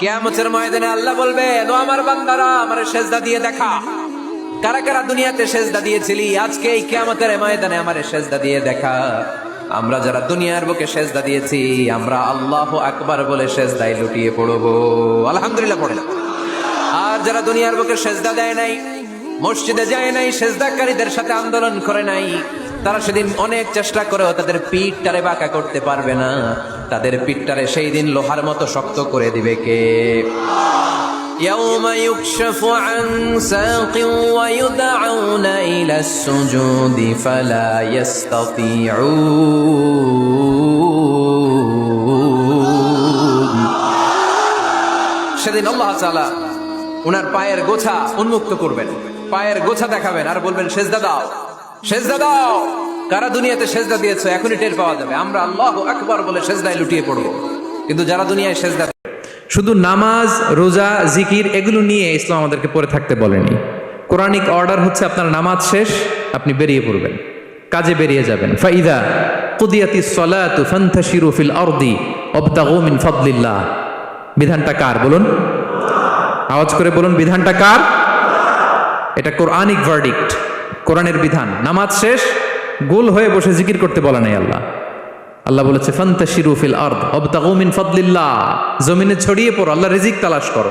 কেয়ামতের ময়দানে আল্লাহ বলবে ও আমার বান্দারা, আমার সেজদা দিয়ে দেখা। কারা কারা দুনিয়াতে সেজদা দিয়েছিলি, আজকে এই কেয়ামতের ময়দানে আমার সেজদা দিয়ে দেখা। আমরা যারা দুনিয়ার বুকে সেজদা দিয়েছি, আমরা আল্লাহ আকবার বলে সেজদায় লুটিয়ে পড়ব। আলহামদুলিল্লাহ পড়লাম আর যারা দুনিয়ার বুকে সেজদা দেয় নাই, মসজিদে যায় নাই, সেজদাকারীদের সাথে আন্দোলন করে নাই তারা সেদিন অনেক চেষ্টা করেও তাদের পিঠটারে বাঁকা করতে পারবে না তাদের পিঠটারে সেই দিন লোহার মতো শক্ত করে দিবে কে يوم يكشف عن ساق ويدعون إلى السجود فلا يستطيعون সেদিন আল্লাহ তাআলা ওনার পায়ের গোছা উন্মুক্ত করবেন পায়ের গোছা দেখাবেন আর বলবেন সেজদা দাও সেজদা দাও। কারা দুনিয়াতে সেজদা দিয়েছ, এখনই টের পাওয়া যাবে। আমরা আল্লাহ আকবার বলে সেজদায় লুটিয়ে পড়ব। কিন্তু যারা দুনিয়ায় সেজদা শুধু নামাজ, রোজা, জিকির, এগুলো নিয়ে ইসলাম আমাদেরকে পড়ে থাকতে বলেনি। কোরআনিক অর্ডার হচ্ছে আপনার নামাজ শেষ, আপনি বেরিয়ে পড়বেন। কাজে বেরিয়ে যাবেন। ফাইদা কুদিয়াতি সলাতু ফান্তাশিরু ফিল আরদি ওয়াবতাগু মিন ফাদলিল্লাহ। বিধানটা কার বলুন? আওয়াজ করে বলুন, বিধানটা কার? এটা কোরআনিক ভার্ডিক্ট কোরআনের বিধান। নামাজ শেষ, গোল হয়ে বসে জিকির করতে বলা নাই আল্লাহ। আল্লাহ বলেছে, ফান্তাশিরু ফিল আরদ অবতাগুমিন মিন ফাদলিল্লাহ। জমিনে ছড়িয়ে পড়ো, আল্লাহ রিজিক তালাশ করো।